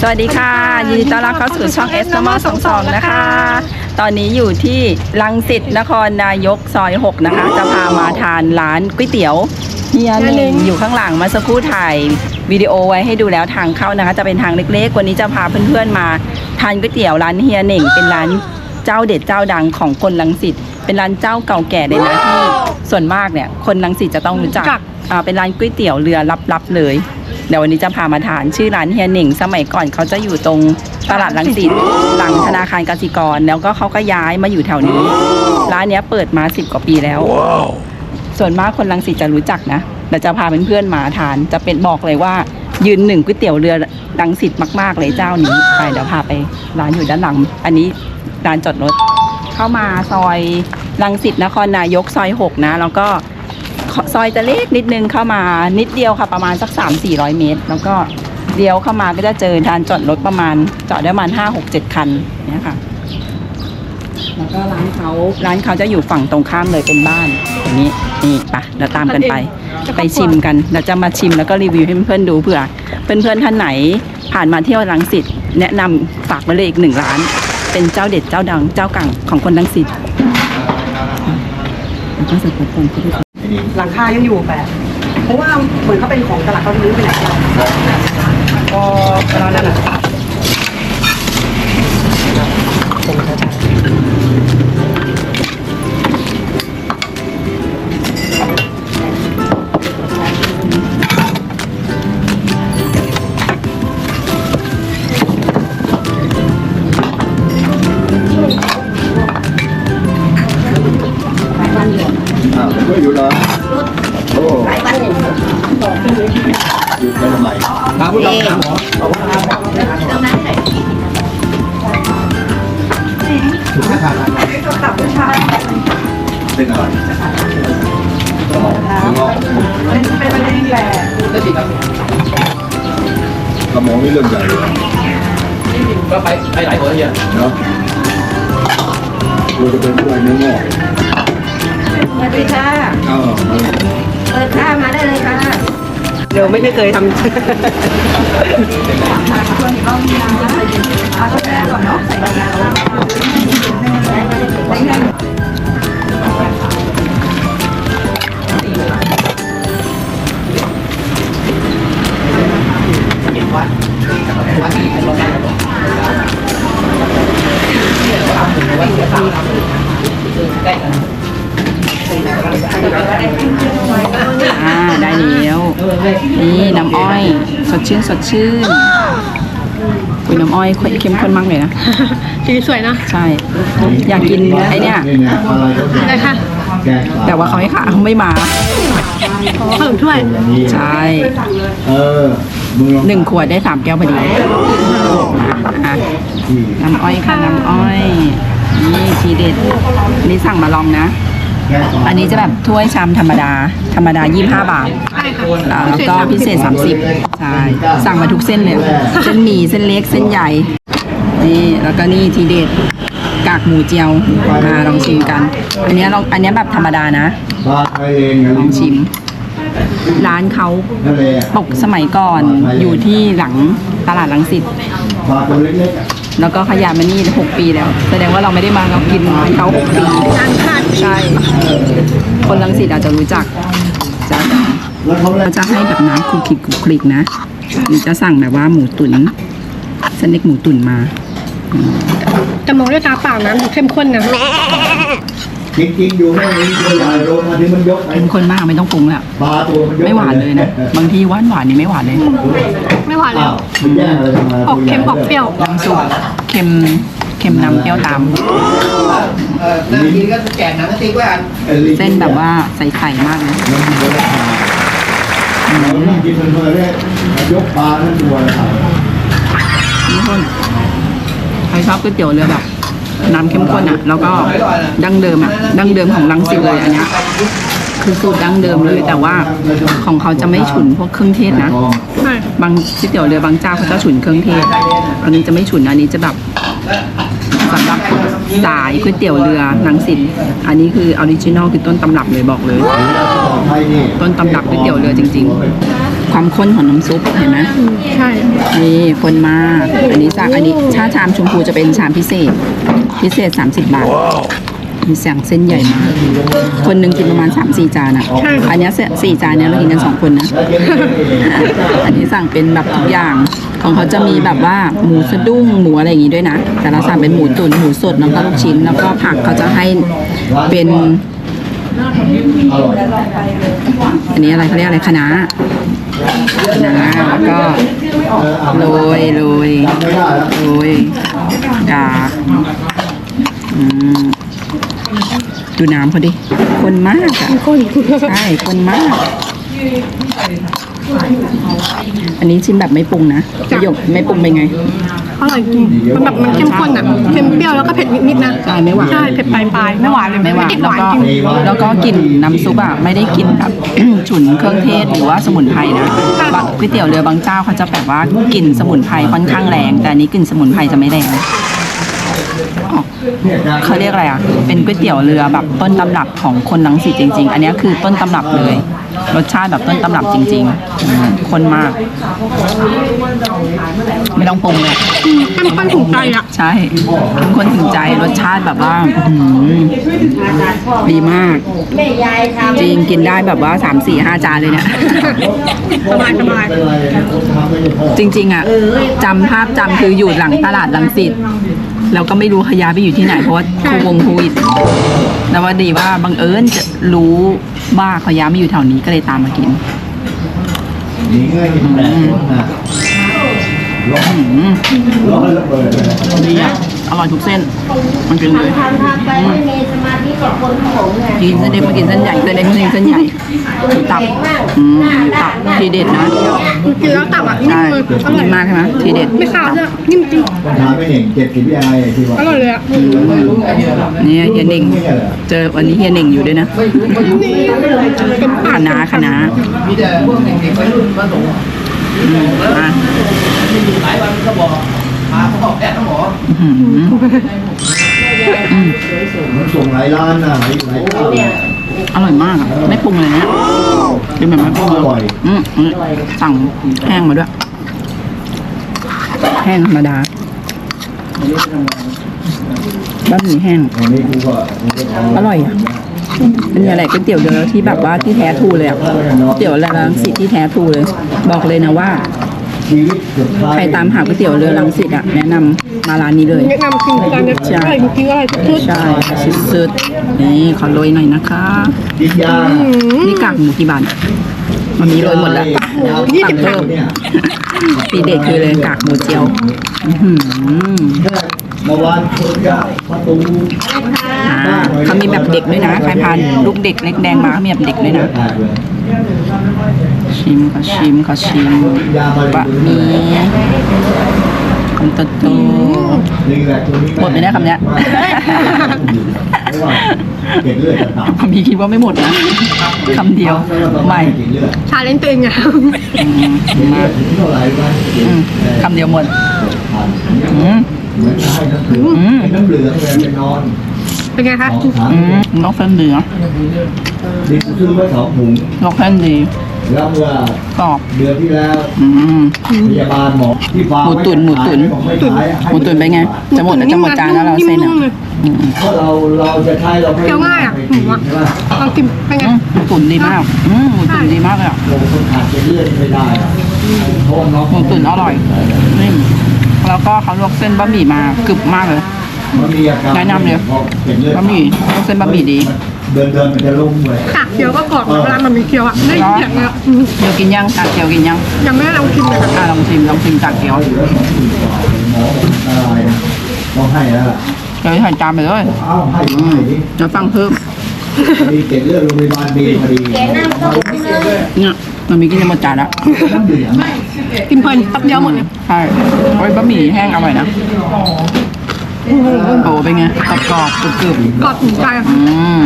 สวัสดีค่ะยินดีต้อนรับเข้าสู่ช่องเอสมอสองสองนะคะ ตอนนี้อยู่ที่ลังสิตนครนายกซอย 6 นะคะ จะพามาทานร้านก๋วยเตี๋ยวเฮียหนึ่งอยู่ข้างหลังเมาสักครู่ถ่ายวิดีโอไว้ให้ดูแล้วทางเข้านะคะ จะเป็นทางเล็กๆ วันนี้จะพาเพื่อนๆมาทานก๋วยเตี๋ยวร้านเฮียหนึ่งเป็นร้านเจ้าเด็ดเจ้าดังของคนลังสิตเป็นร้านเจ้าเก่าแก่เลยนะที่ส่วนมากเนี่ยคนลังสิตจะต้องรู้จักรู้จักอ่าเป็นร้านก๋วยเตี๋ยวเรือลับๆเลย เดี๋ยววันนี้จะพามาทานชื่อร้านเฮียหนิง สมัยก่อนเขาจะอยู่ตรงตลาดลังสิตหลังธนาคารกสิกร แล้วก็เขาก็ย้ายมาอยู่แถวนี้ ร้านเนี้ยเปิดมาสิบกว่าปีแล้ว ส่วนมากคนลังสิตจะรู้จักนะเดี๋ยวจะพาเพื่อนๆมาทาน จะเป็นบอกเลยว่ายืนหนึ่งก๋วยเตี๋ยวเรือลังสิตมาก ๆ เลยเจ้านี้ไปเดี๋ยวพาไปร้านอยู่ด้านหลัง อันนี้ร้านจอดรถ เข้ามาซอยลังสิตนครนายกซอยหกนะ แล้วก็ ซอยจะเล็กนิดนึงเข้ามานิดเดียวค่ะประมาณสัก 3 4 0 0 เมตร แล้วก็เลี้ยวเข้ามาก็จะเจอทานจอดรถประมาณจอดได้ประมาณ5 6 7คันเนี่ยค่ะ แล้วก็ร้านเขาร้านเขาจะอยู่ฝั่งตรงข้ามเลยเป็นบ้านอย่างนี้นี่ไปะเราตามกันไป ไปชิมกันเราจะมาชิมแล้วก็รีวิวให้เพื่อนๆดูเผื่อเพื่อนๆท่านไหน ผ่านมาเที่ยวรังสิตแนะนำฝากไว้เลยอีกหนึ่งร้าน เป็นเจ้าเด็ดเจ้าดังเจ้ากังของคนรังสิตแล้วก็ใส่กระโปรงเข้าไป หลังคายังอยู่แบบเพราะว่าเหมือนเขาเป็นของตลาดเขาลื้อไปไหนก็ตอนนั้นอะ ไปทำไมถามผู้ชมถามหมอถูกไหมครับเป็นอะไรสมองสมองเป็นเป็นประเด็นแหละสมองนี่เรื่องใหญ่เลยก็ไปไปหลายคนเฮียเนาะเราจะเป็นผู้ใหญ่เนื้องอกสวัสดีค่ะเอ้าเปิดค่ามาได้เลยค่ะ ดี๋ยวไม่เคยทำ อ่าได้แล้วนี่น้ำอ้อย ส ดชื่นสดชื่นคุยน้ำอ้อยเข้มข้นมากเลยนะ สีสวยนะใช่ อยากกินไอเนี้ยนี่ไงอะไรก็ได้ค่ะแกงปลแต่ว่าเขาไม่ขาเขาไม่มา ขอขนมถ้วยอย่างนี้ใช่ เออมึงลองหนึ่งขวดได้สามแก้วพอดีอะที่น้ำอ้อยค่ะ น้ำอ้อย นี่ทีเด็ดอันนี้สั่งมาลองนะแกงปลา อันนี้จะแบบถ้วยชามธรรมดา ธรรมดา 25 บาท แล้วก็พิเศษ 30 ใช่ สั่งมาทุกเส้นเลย เส้นหมี่ เส้นเล็ก เส้นใหญ่ นี่ แล้วก็นี่ทีเด็ด กากหมูเจียว มาลองชิมกัน อันเนี้ยลอง อันเนี้ยแบบธรรมดานะปลาไทยเองนะ ลองชิม ร้านเขานั่นเลยปกสมัยก่อนอยู่ที่หลังตลาดลังสิต แล้วก็ขยายมานี่หกปีแล้ว แสดงว่าเราไม่ได้มาเรากินเขาหกปีใช่คนลังสิตอาจจะรู้จักจะเขาเล่เราจะให้แบบน้ำคุกคลิกคุกคลิกนะหรือจะสั่งแบบว่าหมูตุ๋นเส้นเล็กหมูตุ๋นมาจะมองด้วยตาเปล่านะดูเข้มข้นนะ จริงๆอยู่ไม่มีตัวใหญ่ลงมาที่มันยกไอ้เป็นคนมากไม่ต้องปรุงแล้วปลาตัวมันยกไม่หวานเลยนะ บางทีหวานหวานนี่ไม่หวานเลย ไม่หวานเลยอ้าวมันแย่อะไรทำไมออกเค็มออกเปรี้ยวน้ำซุปเค็มเค็มนำเปรี้ยวตามเออเริ่มกินก็แจกหนังกระติกไว้อันไอ้ลิ้เส้นแบบว่าใส่ไข่มากเลยแล้วมันก็ได้ทานเรานั่งกินเพลินๆเนี่ยยกปลาทั้งตัวเลยครับเข้มข้นใครชอบก๋วยเตี๋ยวเรือแบบ น้ำเข้มข้นอะ แล้วก็ดั้งเดิมอะ ดั้งเดิมของลังสิตเลยอันเนี้ยคือสูตรดั้งเดิมเลยแต่ว่าของเขาจะไม่ฉุนพวกเครื่องเทศนะใช่บางก๋วยเตี๋ยวเรือบางเจ้าเขาจะฉุนเครื่องเทศ อันนี้จะไม่ฉุนอันนี้จะแบบสำหรับสายก๋วยเตี๋ยวเรือลังสิตอันนี้คือออริจินอลคือต้นตำรับเลยบอกเลยไทยนี่ต้นตำรับก๋วยเตี๋ยวเรือจริง ๆ ความข้นของน้ำซุปเห็นไหมใช่นี่คนมาก อันนี้สั่งอันนี้ถ้าชามชมพูจะเป็นชามพิเศษ พิเศษ 30 บาท มีเสียงเส้นใหญ่มาก คนหนึ่งกินประมาณ 3-4 จานอะ อันเนี้ยสี่จานเนี้ยเรากินกันสองคนนะ อันนี้สั่งเป็นแบบทุกอย่าง ของเขาจะมีแบบว่าหมูสะดุ้งหมูอะไรอย่างงี้ด้วยนะ แต่เราสั่งเป็นหมูตุ๋นหมูสดแล้วก็ลูกชิ้น แล้วก็ผักเขาจะให้เป็นอร่อยอันนี้อะไรเขาเรียกอะไรคะน้าคะน้าแล้วก็เอออะโรยโรยจำไม่ได้แล้วโรยกากอืม ดูน้ำเขาดิ คนมากอะข้นใช่คนมาก อันนี้ชิมแบบไม่ปรุงนะประโยคไม่ปรุงเป็นไง อร่อยจริงมันแบบมันเข้มข้นอะเค็มเปรี้ยวแล้วก็เผ็ดนิดๆนะใช่ไม่หวาน ใช่เผ็ดปลายๆไม่หวานเลยไม่หวานติดแล้วก็จริงแล้วก็กลิ่นน้ำซุปอะไม่ได้กลิ่นแบบ ฉุนเครื่องเทศหรือว่าสมุนไพรนะบางก๋วยเตี๋ยวเรือบางเจ้าเขาจะแบบว่ากลิ่นสมุนไพรค่อนข้างแรง แต่อันนี้กลิ่นสมุนไพรจะไม่แรงออก เนี่ยจานเขาเรียกอะไรอะ เป็นก๋วยเตี๋ยวเรือแบบต้นตำรับของคนลังสิตจริง ๆ อันนี้คือต้นตำรับเลย รสชาติแบบต้นตำรับจริงๆอืมคนมาก ไม่ต้องปรุงเลยอืมเข้มข้นถูกใจอะ ใช่ทุกคนถึงใจรสชาติแบบว่าอื้อหือดีมาก แม่ยายทำจริงกินได้แบบว่า3 4 5จานเลยเนี่ย สบายสบายเป็นไรคนทำไม่ได้พอจริงๆอะจำภาพจำคืออยู่หลังตลาดลังสิต แล้วก็ไม่รู้ขยาไปอยู่ที่ไหนเพราะว่าโควงโควิดแต่ว่าดีว่าบังเอิญจะรู้ว่าขยาไม่อยู่แถวนี้ก็เลยตามมากินหนีง่ายกินแปดคนนะร้อนอืมร้อนระเบิดเลยดีอะอ ร่อยทุกเส้น มันกินเลยทำทำไปไม่มีสมาธิกับคนขนมไงกินเส้นเล็กมากินเส้นใหญ่เส้นเล็กมากินเส้นใหญ่ตับอืมตับทีเด็ดนะกินแล้วตับอะนิ่มใช่เลยอร่นิ่อยมมากใช่ไหมทีเด็ดไม่ขาวด้วยนิ่มจริงปัญหาไม่เห็นเจ็บกินยังไงที่ว่าอร่อยเลยอะเนี่ยเฮียเน่งเจอวันนี้เฮียเน่งอยู่ด้วยนะเป็นปาคกณะคณะมีแต่พวกเด็กๆวัยรุ่นมาส่งอืมมาหลายวันก็บอก พาพ่อแพทย์หมออื้อหืออืมมันส่งหลายร้านนะหลายหลายเจ้าเนี่ยอร่อยมากอะไม่ปรุงเลยนะกินแบบไม่ปรุงเลอร่อยยอืมอืมสั่งแห้งมาด้วย แห้งธรรมดาบะหมี่แห้งวันนี้กูก็กูก็ทำอร่อยอะเป็นอะไรก๋วยเตี๋ยวเรือที่แบบว่าที่แท้ทรูเลยอะก๋วยเตี๋ยวเรือรังสิตที่แท้ทรูเลย บอกเลยนะว่า ชีวิตสุดท้ายใครตามหาก๋วยเตี๋ยวเรือรังสิตอะแนะนำมาร้านนี้เลย แนะนำจริงจานเนี้ยอร่อยจริงๆอร่อยทุกใช่สุดๆนี่ขอโรยหน่อยนะคะกินยานี่กากหมูกี่บาทมันมีโรยหมดแล้ว ยี่สิบเพิ่มเนี่ยปีเด็ดคือเลยกากหมูเจียวอื้อหือแค่เมื่อวานคนก็ประตูอ่าเขามีแบบเด็กด้วยนะใครพาลูกเด็กเล็กแดงมาเขามีแบบเด็กด้วยนะ แตกเลย ชิมก็ชิมก็ชิมยามาบะหมี่คำโตโตนี่แหละตัวนี้หมดไหมเนี่ยคำเนี้ยไม่ว่าเกล็ดเลือดจะต่ำพอมีคิดว่าไม่หมดนะคำเดียวไม่เกล็ดเลือดชาเลนจ์ตัวเองอะอืมมามาถึงเท่าไหร่วะอืมคำเดียวหมดผ่านอืมเหมือนให้น้ำเหลืองให้น้ำเหลืองเลยไปนอนเป็นไงคะสองสามอืมนกเส้นดีเนาะนี่ซื้อไว้สองถุงนกเส้นดี แล้วเมื่อกรอบเดือนที่แล้วอืม พยาบาลหมอที่ฟาร์หมูตุ๋นหมูตุ๋นบอกไม่ขายหมูตุ๋นเป็นไง จะหมดแล้วจะหมดจานแล้วเราเส้นอะมๆเลยอืมเพราะเราเราจะใช้เราไม่เคี้ยวง่ายอะไปกินหมูอะ ใช่ไหมลองกินเป็นไง อืมหมูตุ๋นดีมากอืมหมูตุ๋นดีมากเลยอะโอ้คนขาดเกล็ดเลือดไม่ได้อะเพราะว่าน้องหมูตุ๋นอร่อยนิ่มแล้วก็เขาลวกเส้นบะหมี่มากรึบมากเลย มันมีอาการแนะนำเลย พอเกล็ดเลือดบะหมี่ลวกเส้นบะหมี่ดี เดินเดินมันจะลุ่มเลยกากเคี้ยวก็กรอบนะเวลามันมีเคี้ยวอะไม่เสียงเลยอะอืมเดี๋ยวกินยังกากเกียวกินยังยังไม่ได้ลองชิมเลยค่ะอะลองชิมลองชิมกากเกียวอยู่แล้วสองปีกว่าหมอบอกอันตรายนะต้องให้แล้วล่ะเดี๋ยวใส่จานไปเลยเอ้าให้ก็ให้ดิเดี๋ยวสั่งเพิ่มพอดีเกล็ดเลือดโรงพยาบาลดีพอดีแกน้ำต้มนิดนึงเนี่ยมันมีกินจะหมดจานแล้วน้ำเหลืองกินเพลินแป๊บเดียวหมดเลยใช่โอ้ยบะหมี่แห้งอร่อยนะ โอ้เป็นไงกรอบกรอบๆกรึบกรึบกรอบถูกใจอะๆอืม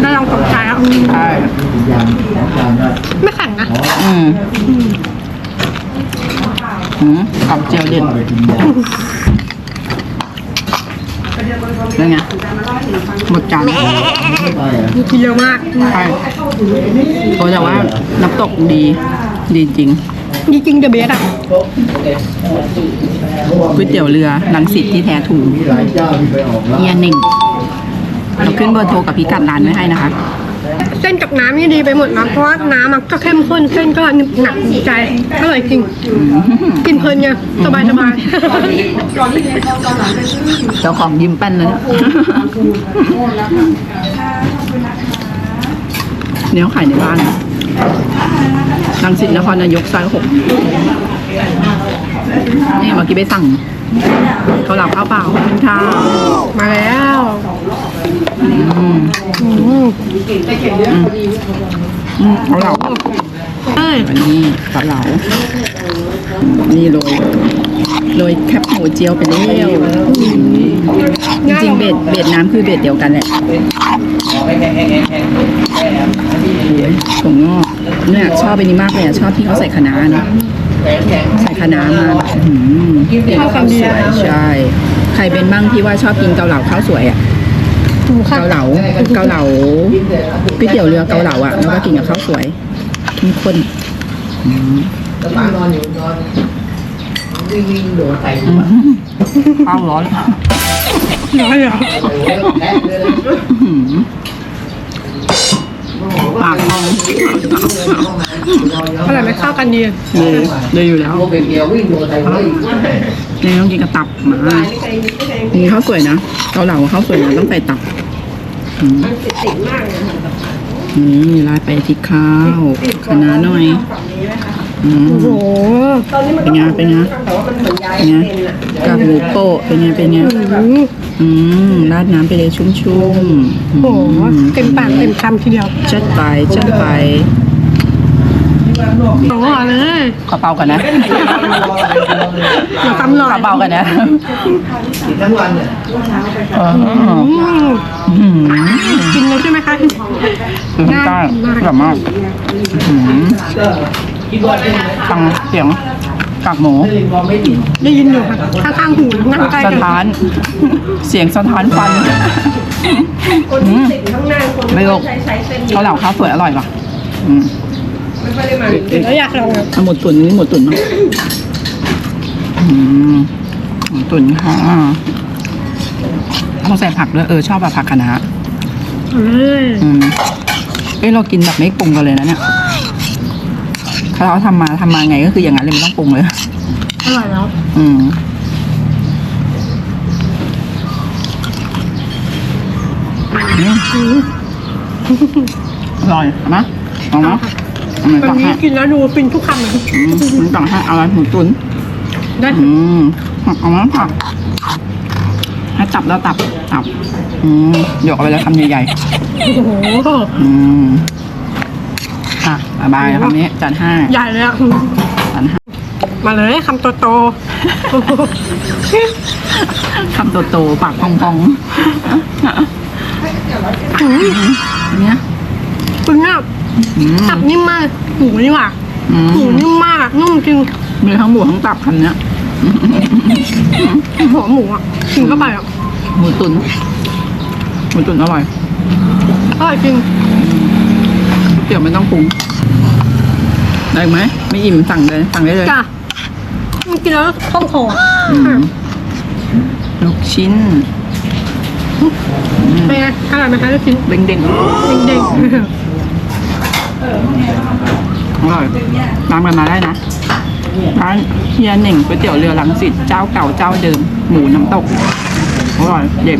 ได้ลองตกใจอะอืมใช่กินยางของจานได้ไม่แข็งนะอืมอืมกรอบเจียวเด่นว่าไปกินยาเป็นไงหมดจานไม่ไปอะกินเร็วมาก ใช่โอ้แต่ว่าน้ำตกดี ดีจริง จริงๆเดอะเบสอะก๋วยเตี๋ยวเรือลังสิตที่แท้ถูกมีหลายเจ้าที่ไปออกร้านเฮียหนึ่งเราขึ้นเบอร์โทรกับพิกัดร้านไว้ให้นะคะ เส้นกับน้ำนี่ดีไปหมดนะเพราะว่าน้ำมันก็เข้มข้นเส้นก็หนึบหนักใจอร่อยจริง กินเพลินไงสบายสบายเจ้าของยิ้มแป้นเลยนะเนี่ยเขาขายในบ้าน ลังสิตนครนายกซอยหกนี่เมื่อกี้ไปสั่งเขาเหลาข้าวเปล่าขอบคุณค่ะมาแล้วอืมอืมอืมเขาเหลาเอ้ยอันนี้เกาเหลา นี่โรย โรยแคบหมูเจียวไปเร็ว จริงๆเบ็ดเบ็ดน้ำคือเบ็ดเดียวกันแหละถั่วงอกเนี่ยชอบอันนี้มากเลยอะชอบที่เขาใส่คะน้าเนอะใส่คะน้ามาแบบอื้อหือเข้ากันดีสวยใช่ใครเป็นบ้างที่ว่าชอบกินเกาเหลาข้าวสวยอะถูกค่ะเกาเหลาเกาเหลาก๋วยเตี๋ยวเรือเกาเหลาอะแล้วก็กินกับข้าวสวยเข้มข้นอืมแล้วป้านอนอยู่นอนวิ่งวิ่งโดดใส่อื้อหือข้าวร้อน ร้อยเหรอโอ้โหแพ้เลยอื้อหือปากพองอร่อยไหมเข้ากันดีเลยเลยอยู่แล้วตัวเป็นเดียววิ่งโดดใส่เลยยังต้องกินกับตับหมานี่ข้าวสวยนะเกาเหลาข้าวสวยนะต้องใส่ตับอืมนี่ราดไปที่ข้าวคะน้าหน่อยอืมโอ้โหเป็นไงเป็นไงเป็นไงกับหมูโปะเป็นไงเป็นไง อืมอืมราดน้ำไปเลยชุ่มๆโอ้โหเต็มปากเต็มคำทีเดียวจัดไปจัดไปโอ้โหเลย ขอเป่าก่อนนะเดี๋ยวตำลอยขอเป่าก่อนนะกินทั้งวันเนี่ยอ๋ออืมอืมกินเลยใช่ไหมคะ คือข้างใต้แบบมากอืมกินบอลได้ไหมฟังเสียง กากหมูลิงบอลไม่ติดได้ยินอยู่ค่ะข้างๆหูนั่งใกล้สะกันท้าน เสียงสะท้านฟันอืมไม่ลกเขาเหล่าข้าวสวยอร่อยป่ะอืมแล้วอยากลองอะเอาหมูตุ๋นนี่หมูตุ๋นเนอะอืมหมูตุ๋นค่ะเอาใส่ผักด้วยเออชอบแบบผักคะน้าเอ้ยอืมเอ้ยเรากินแบบไม่ปรุงกันเลยนะเนี่ย ถ้าเราทำมาทำมาไงก็คืออย่างนั้นเลยไม่ต้องปรุงเลยอร่อยแล้วอืมอืมอร่อยเอามาเอามาเอามาวันตักนี้ให้กินแล้วดูฟินทุกคำเลยอืมมันตักให้เอาอะไรหมูตุ๋นได้อืมเอามาผักให้ตับแล้วตับตับ อืมเดี๋ยวเอาไปเลยคำใหญ่โอ้โหๆอืมอะ บายบายคำนี้จัดให้ใหญ่เลยอะจัดให้มาเลยคำโตคำโตๆปากพองๆๆอืมเนี่ยคุณเนี่ยอืมตับนิ่มมากหูนี่หว่าอืมหูนิ่มมากอะนุ่มจริงมีทั้งหมูทั้งตับคำเนี้ยหัวหมูอะกินเข้าไปอะหมูตุ๋นหมูตุ๋นอร่อยอร่อยจริงเดี๋ยวไม่ต้องปรุง ได้ไหมไม่อิ่มสั่งเลยสั่งได้เลยจ้ะมันกินแล้วคล่องคออะอืมลูกชิ้นเป็นไงอร่อยไหมคะลูกชิ้นเด้งๆเด้งอร่อยตามกันมาได้นะร้านเฮียเหน่งก๋วยเตี๋ยวเรือลังสิตเจ้าเก่าเจ้าเดิมหมูน้ำตกอร่อยเด็ด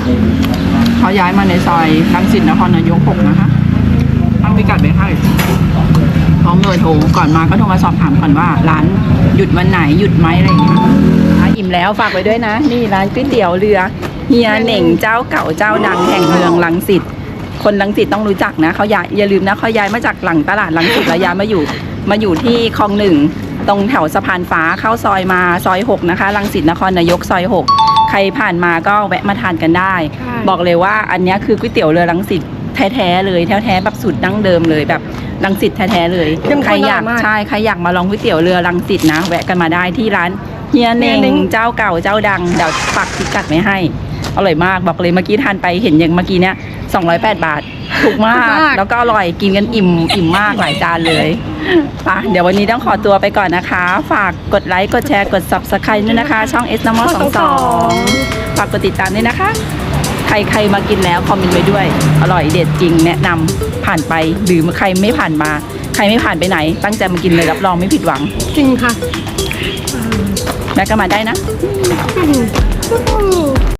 เขาย้ายมาในซอยลังสิตนครนายกหกนะคะตั้งพิกัดไปให้ พร้อมเบอร์โทรก่อนมาก็โทรมาสอบถามก่อนว่า ร้านหยุดวันไหนหยุดไหมอะไรอย่างเงี้ยอะอิ่มแล้วฝากไว้ด้วยนะ นี่ร้านก๋วยเตี๋ยวเรือเฮียเหน่งเจ้าเก่าเจ้าดังแห่งเมืองลังสิตคนลังสิตต้องรู้จักนะเขาย้ายอย่าลืมนะเขาย้ายมาจากหลังตลาดลังสิตแล้วย้ายมาอยู่มาอยู่ที่คลองหนึ่งตรงแถวสะพานฟ้าเข้าซอยมาซอยหกนะคะลังสิตนครนายกซอยหกใครผ่านมาก็แวะมาทานกันได้ บอกเลยว่าอันเนี้ยคือก๋วยเตี๋ยวเรือลังสิตแท้ๆเลยแท้ๆแบบสูตรดั้งเดิมเลยแบบ ลังสิตแท้ๆเลยใครอยากใช่ใครอยากมาลองก๋วยเตี๋ยวเรือลังสิตนะ แวะกันมาได้ที่ร้านเฮียเน่งเจ้าเก่าเจ้าดังเดี๋ยวปักพิกัดไว้ให้อร่อยมากบอกเลยเมื่อกี้ทานไปเห็นอย่างเมื่อกี้เนี้ย208 บาทถูกมาก ถูกมาก แล้วก็อร่อยกินกันอิ่มอิ่มมากหลายจานเลยไปะเดี๋ยววันนี้ต้องขอตัวไปก่อนนะคะ ฝากกดไลค์กดแชร์กด subscribe ด้วยนะคะ ช่อง S นมสองสองฝากกดติดตามด้วยนะคะ ใครใครมากินแล้วคอมเมนต์ไว้ด้วย อร่อยเด็ดจริงแนะนำผ่านไปหรือใครไม่ผ่านมา ใครไม่ผ่านไปไหน ตั้งใจมากินเลยรับรองไม่ผิดหวัง จริงค่ะ แม่ก็มาได้นะอืม